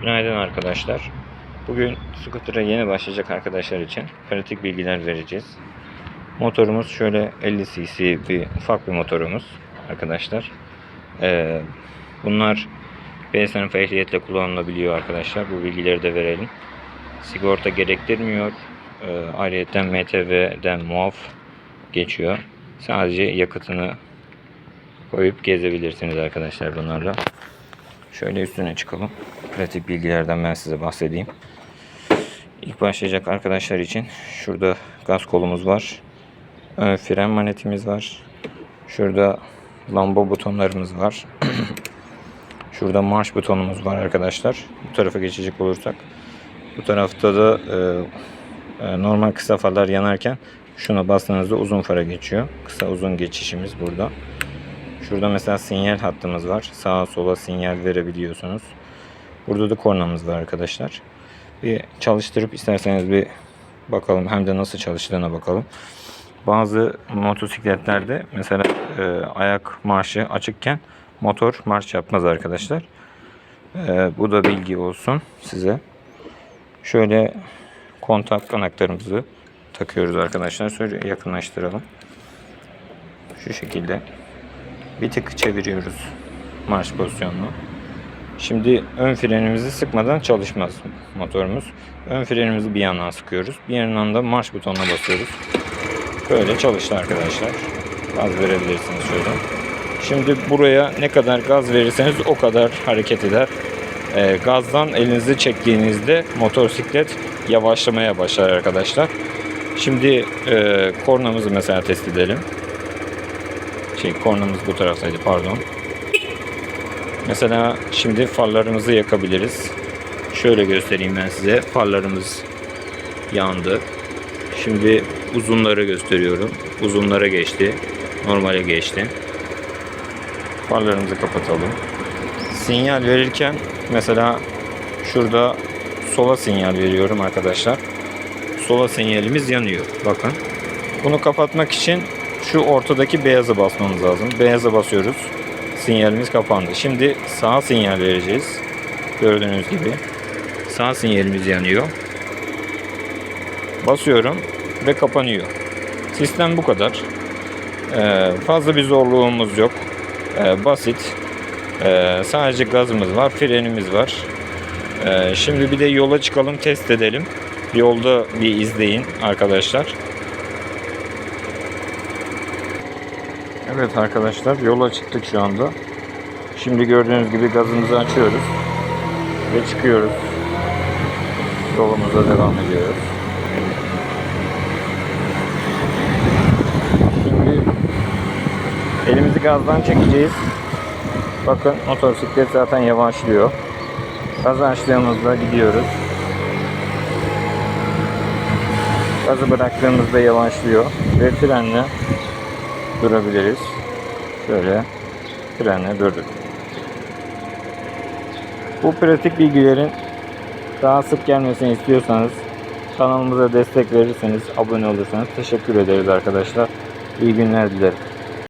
Günaydın arkadaşlar. Bugün scooter'a yeni başlayacak arkadaşlar için pratik bilgiler vereceğiz. Motorumuz şöyle 50 cc bir ufak bir motorumuz arkadaşlar. Ee, bunlar B sınıf ehliyetle kullanılabiliyor arkadaşlar. Bu bilgileri de verelim. Sigorta gerektirmiyor. Ee, ayrıca MTV'den muaf geçiyor. Sadece yakıtını koyup gezebilirsiniz arkadaşlar bunlarla. Şöyle üstüne çıkalım. Pratik bilgilerden ben size bahsedeyim. İlk başlayacak arkadaşlar için şurada gaz kolumuz var. Ön fren manetimiz var. Şurada lamba butonlarımız var. Şurada marş butonumuz var arkadaşlar. Bu tarafa geçecek olursak. Bu tarafta da e, e, normal kısa farlar yanarken şuna bastığınızda uzun fara geçiyor. Kısa uzun geçişimiz burada. Şurada mesela sinyal hattımız var. Sağa sola sinyal verebiliyorsunuz. Burada da kornamız var arkadaşlar. Bir çalıştırıp isterseniz bir bakalım hem de nasıl çalıştığına bakalım. Bazı motosikletlerde mesela e, ayak marşı açıkken motor marş yapmaz arkadaşlar. E, bu da bilgi olsun size. Şöyle kontak anahtarımızı takıyoruz arkadaşlar. Şöyle yakınlaştıralım. Şu şekilde bir tık çeviriyoruz marş pozisyonunu. Şimdi ön frenimizi sıkmadan çalışmaz motorumuz. Ön frenimizi bir yandan sıkıyoruz. Bir yandan da marş butonuna basıyoruz. Böyle çalıştı arkadaşlar. Gaz verebilirsiniz şöyle. Şimdi buraya ne kadar gaz verirseniz o kadar hareket eder. Ee, gazdan elinizi çektiğinizde motosiklet yavaşlamaya başlar arkadaşlar. Şimdi e, kornamızı mesela test edelim. Şey kornamız bu taraftaydı pardon. Mesela şimdi farlarımızı yakabiliriz. Şöyle göstereyim ben size. Farlarımız yandı. Şimdi uzunları gösteriyorum. Uzunlara geçti. Normale geçti. Farlarımızı kapatalım. Sinyal verirken mesela şurada sola sinyal veriyorum arkadaşlar. Sola sinyalimiz yanıyor. Bakın. Bunu kapatmak için şu ortadaki beyazı basmamız lazım. Beyaza basıyoruz. Sinyalimiz kapandı. Şimdi sağ sinyal vereceğiz. Gördüğünüz gibi. Sağ sinyalimiz yanıyor. Basıyorum ve kapanıyor. Sistem bu kadar. Ee, fazla bir zorluğumuz yok. Ee, basit. Ee, sadece gazımız var, frenimiz var. Ee, şimdi bir de yola çıkalım, test edelim. Yolda bir izleyin arkadaşlar. Evet arkadaşlar yola çıktık şu anda. Şimdi gördüğünüz gibi gazımızı açıyoruz ve çıkıyoruz. Yolumuza devam ediyoruz. Şimdi elimizi gazdan çekeceğiz. Bakın motosiklet zaten yavaşlıyor. Gaz açtığımızda gidiyoruz. Gazı bıraktığımızda yavaşlıyor ve frenle durabiliriz. Şöyle frenle durduk. Bu pratik bilgilerin daha sık gelmesini istiyorsanız kanalımıza destek verirseniz, abone olursanız teşekkür ederiz arkadaşlar. İyi günler dilerim.